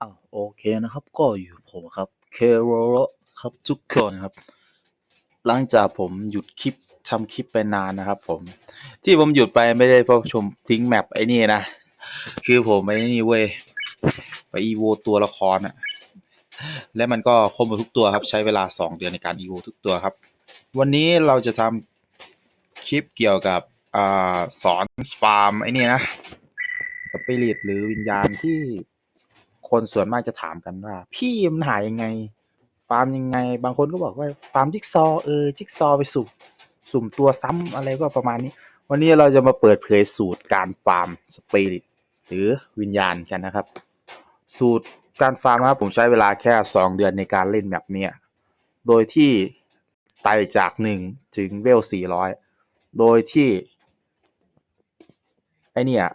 อ้าวโอเคนะครับก็อยู่ผมครับเคโรโรครับทุกคนครับ หลังจากผมหยุดคลิปทำคลิปไปนานนะครับ ผม ที่ผมหยุดไปไม่ได้เพราะชมทิ้งแมปไอ้นี่นะคือผมไอ้นี่เว้ยไปอีโวตัวละครอะและมันก็ครบหมทุกตัวครับ ใช้เวลาสองเดือนในการอีโวทุกตัวครับ วันนี้เราจะทำคลิปเกี่ยวกับอสอนฟาร์มไอ้นี่นะสปิริตหรือวิญญาณที่ คนส่วนมากจะถามกันว่า พี่มันหายังไง ฟาร์มยังไง บางคนก็บอกว่าฟาร์มจิ๊กซอเออจิ๊กซอไปสุ่มสุ่มตัวซ้ำอะไรก็ประมาณนี้ วันนี้เราจะมาเปิดเผยสูตรการฟาร์มสปิริตหรือวิญญาณกันนะครับ สูตรการฟาร์มนะครับผมใช้เวลาแค่ 2 เดือนในการเล่นแบบเนี้ยโดยที่ไต่จาก 1 ถึงเวล 400 โดยที่ไอเนี่ย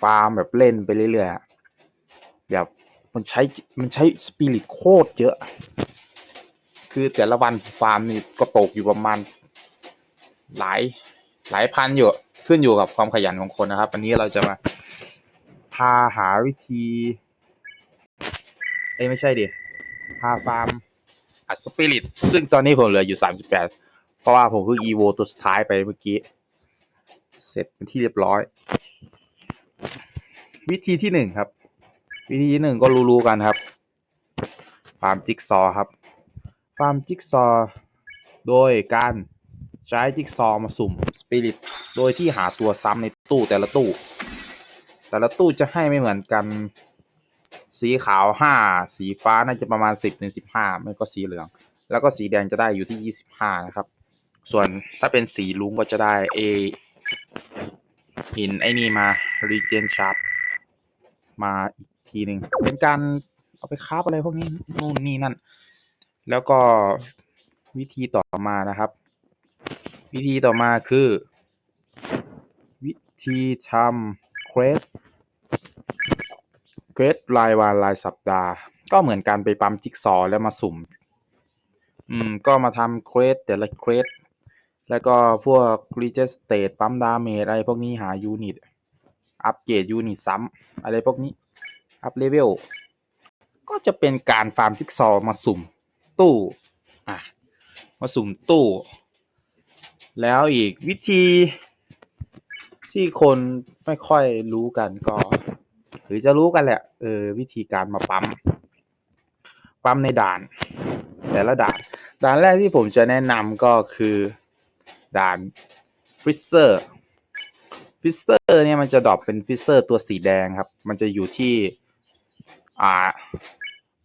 ฟาร์มแบบเล่นไปเรื่อยๆ แบบมันใช้มันใช้สปิริตโคตรเยอะ คือแต่ละวันฟาร์มนี่ก็ตกอยู่ประมาณ หลายหลายพันอยู่ขึ้นอยู่กับความขยันของคนนะครับ อันนี้เราจะมาพาหาวิธีเอ้ไม่ใช่ดิพาฟาร์มอัดสปิริตซึ่งตอนนี้ผมเหลืออยู่38เพราะว่าผมเพิ่งอีโวตัวสุดท้ายไปเมื่อกี้ เสร็จเป็นที่เรียบร้อย วิธีที่หนึ่งครับ วิธีที่หนึ่งก็รู้ๆกันครับฟาร์มจิ๊กซอครับฟาร์มจิ๊กซอโดยการใช้จิ๊กซอมาสุ่มสปิริตโดยที่หาตัวซ้ำในตู้แต่ละตู้ แต่ละตู้จะให้ไม่เหมือนกัน สีขาวห้าสีฟ้าน่าจะประมาณสิบถึงสิบห้าไม่ก็สีเหลือง แล้วก็สีแดงจะได้อยู่ที่ยี่สิบห้านะครับ ส่วนถ้าเป็นสีลุงก็จะได้เอหินไอ้นี่มา regen shard มาอีก ทีหนึ่งเป็นการเอาไปคราฟอะไรพวกนี้นู่นนี่นั่น แล้วก็วิธีต่อมานะครับ วิธีต่อมาคือ วิธีทำเควสเควสรายวันรายสัปดาห์ ก็เหมือนการไปปั๊มจิ๊กซอแล้วมาสุ่ม อืม ก็มาทำเควสแต่ละเควสแล้วก็พวกรีเจสเตตปั๊มดาเมจอะไรพวกนี้หายูนิต อัปเกรดยูนิตซ้ำอะไรพวกนี้ อัพเลเวลก็จะเป็นการฟาร์มจิ๊กซอว์มาสุ่มตู้อะมาสุ่มตู้ แล้วอีกวิธีที่คนไม่ค่อยรู้กันก็ หรือจะรู้กันแหละเออวิธีการมาปั๊ม ปั๊มในด่าน แต่ละด่าน ด่านแรกที่ผมจะแนะนำก็คือด่านฟิสเซอร์ฟิสเซอร์เนี่ยมันจะดรอปเป็นฟิสเซอร์ตัวสีแดงครับ มันจะอยู่ที่ อ่า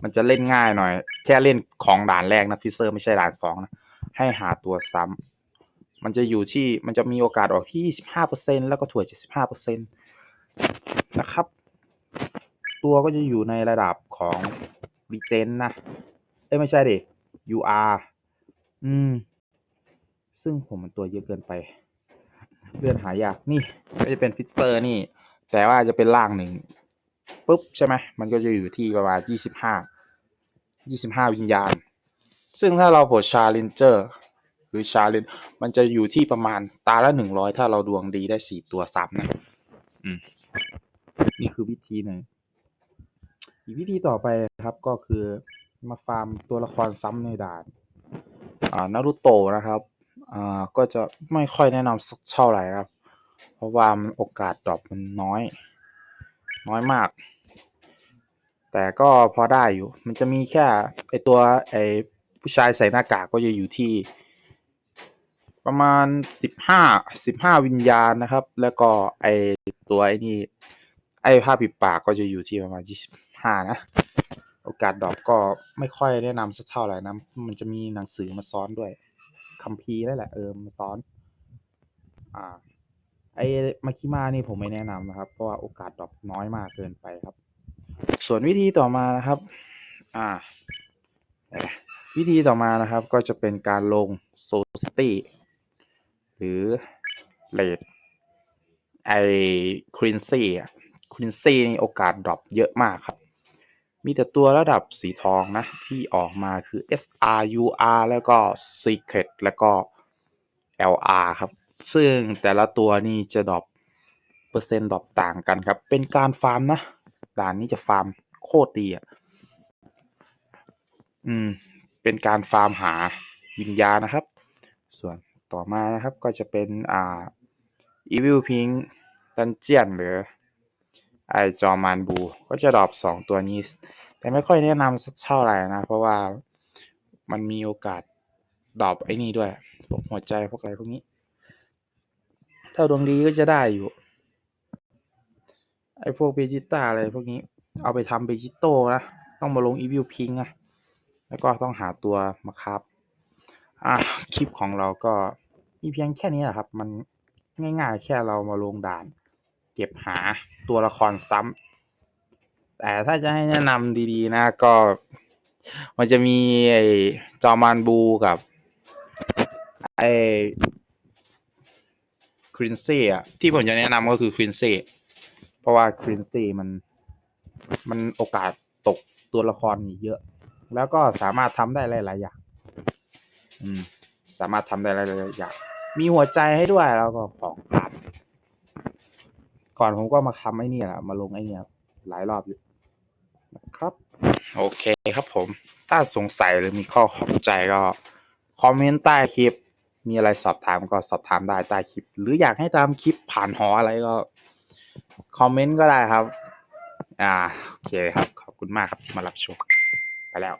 มันจะเล่นง่ายหน่อย แค่เล่นของด่านแรกนะฟิเซอร์ไม่ใช่ด่านสองนะ ให้หาตัวซ้ำมันจะอยู่ที่มันจะมีโอกาสออกที่ 25%แล้วก็ถั่ว75%นะครับ ตัวก็จะอยู่ในระดับของรีเจนนะ เอ้ยไม่ใช่ดิ UR อืม ซึ่งผมมันตัวเยอะเกินไป เลื่อนหายาก นี่ก็จะเป็นฟิสเตอร์นี่ แต่ว่าจะเป็นล่างหนึ่ง ปุ๊บใช่ไหมมันก็จะอยู่ที่ประมาณยี่สิบห้ายี่สิบห้าวิญญาณ ซึ่งถ้าเราโหดชาเลนเจอร์หรือชาเลนมันจะอยู่ที่ประมาณตาละหนึ่งร้อยถ้าเราดวงดีได้สี่ตัวซ้ำนะอืมนี่คือวิธีหนึ่งอีกวิธีต่อไปครับก็คือมาฟาร์มตัวละครซ้ำในด่าน อ่านารูโตะนะครับ อ่า ก็จะไม่ค่อยแนะนำสักเท่าไหร่นะครับ เพราะว่ามันโอกาสดรอปมันน้อย น้อยมาก แต่ก็พอได้อยู่ มันจะมีแค่ไอตัวไอผู้ชายใส่หน้ากากก็จะอยู่ที่ ประมาณสิบห้าสิบห้าวิญญาณนะครับ แล้วก็ไอตัวไอนี่ไอผ้าปิดปากก็จะอยู่ที่ประมาณยี่สิบห้านะ โอกาสดรอปก็ไม่ค่อยแนะนำสักเท่าไหร่นะ มันจะมีหนังสือมาซ้อนด้วยคัมภีร์นั่นแหละเออมาซ้อน อ่า ไอมาคิมานี่ผมไม่แนะนำนะครับ เพราะว่าโอกาสดรอปน้อยมากเกินไปครับ ส่วนวิธีต่อมานะครับ อ่า วิธีต่อมานะครับ ก็จะเป็นการลงโซซิตี้หรือเลดไอครินซี่อะครินซี่นี่โอกาสดรอปเยอะมากครับ มีแต่ตัวระดับสีทองนะ ที่ออกมาคือ SR UR แล้วก็ Secret แล้วก็ LR ครับ ซึ่งแต่ละตัวนี่จะดรอปเปอร์เซ็นต์ดรอปต่างกันครับ เป็นการฟาร์มนะด่านนี้จะฟาร์มโคตรดีอะอืม เป็นการฟาร์มหาวิญญาณนะครับ ส่วนต่อมานะครับก็จะเป็นอ่า Evil Pink Dungeon หรือไอจอมานบู ก็จะดรอปสองตัวนี้ แต่ไม่ค่อยแนะนำสักเท่าไหร่นะ เพราะว่ามันมีโอกาสดรอปไอ้นี่ด้วยพวกหัวใจพวกอะไรพวกนี้ ถ้าดวงดีก็จะได้อยู่ ไอพวกเบจิต้าอะไรพวกนี้ เอาไปทำเบจิโต้นะ ต้องมาลงอีวิลพิงนะ แล้วก็ต้องหาตัวมาครับ อะ คลิปของเราก็มีเพียงแค่นี้แหละครับ มันง่ายๆ แค่เรามาลงด่าน เก็บหาตัวละครซ้ำ แต่ถ้าจะให้แนะนำดีๆ นะ ก็มันจะมีไอจอมานบูกับ ไอ ครินเซ่อะที่ผมจะแนะนำก็คือครินเซ่เพราะว่าครินเซ่มันมันโอกาสตกตัวละครนี่เยอะ แล้วก็สามารถทำได้หลายๆอย่างอืม สามารถทำได้หลายๆอย่างมีหัวใจให้ด้วยแล้วก็ของขาดก่อนผมก็มาทำไอ้นี่แหละมาลงไอ้นี่หลายรอบอยู่นะครับ โอเคครับผม ถ้าสงสัยหรือมีข้อข้องใจก็ คอมเมนต์ใต้คลิป มีอะไรสอบถามก็สอบถามได้ใต้คลิป หรืออยากให้ตามคลิปผ่านหออะไรก็คอมเมนต์ก็ได้ครับ อ่า โอเคครับ ขอบคุณมากครับที่มารับชม ไปแล้ว